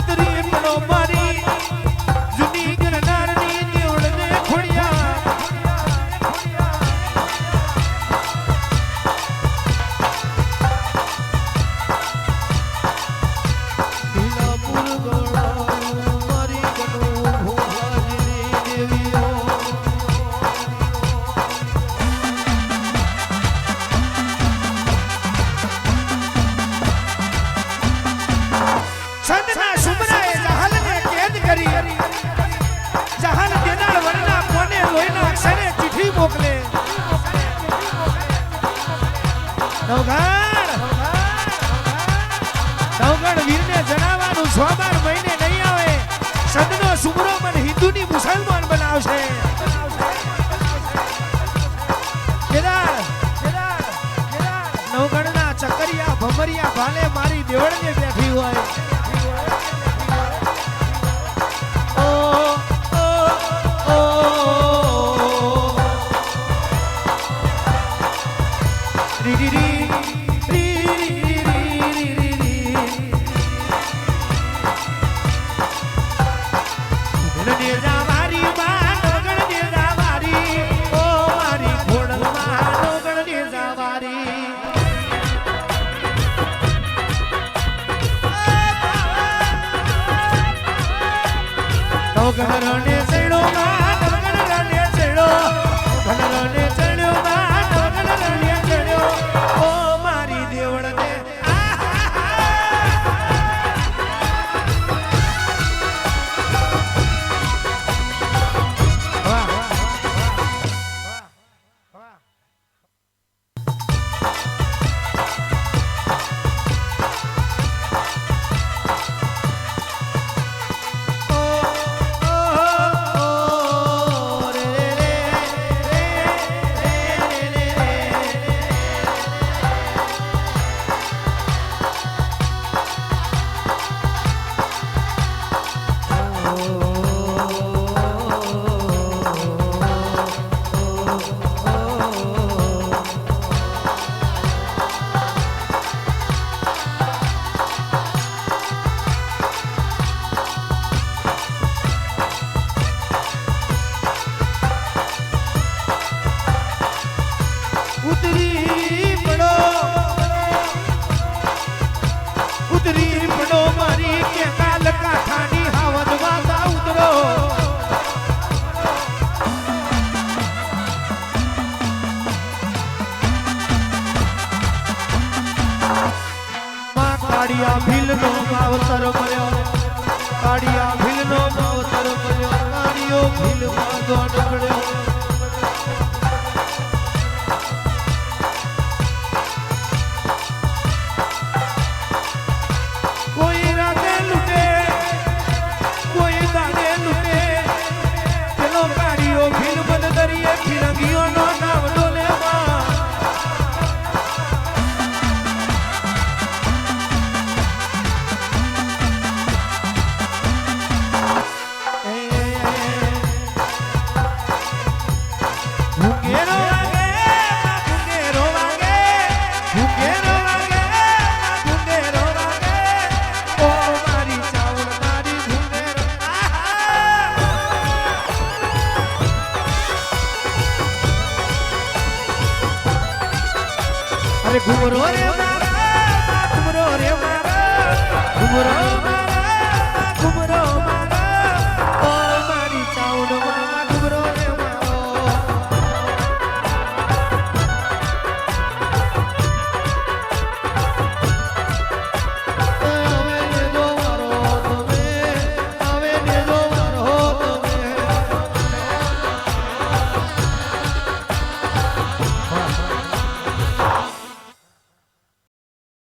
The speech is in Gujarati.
ઉતરી પડો મારી મોકલે. નવઘણ નવઘણ વીરને જણાવવાનું છ બાર મહિને નહીં આવે. સદનો સુમરો મન હિન્દુની મુસલમાન બનાવશે. નવગણના ચકરિયા ભમરિયા ભાલે મારી દેવળ ને બેઠી હોય. ગણ રણે સેડો માં ગણ રણે સેડો ઉતરી પડો. ઉતરી પડો મારી કે કાલ કાઠાની હાવદ વાતા ઉતરો. કાળિયા ભીલનો માવતર મળ્યો કાળિયા ભીલનો માવતર મળ્યો કાળિયો ભીલમાં દોડ પડ્યો. ઘુમરો રે મારા ઘુમરો રે મારા ઘુમરો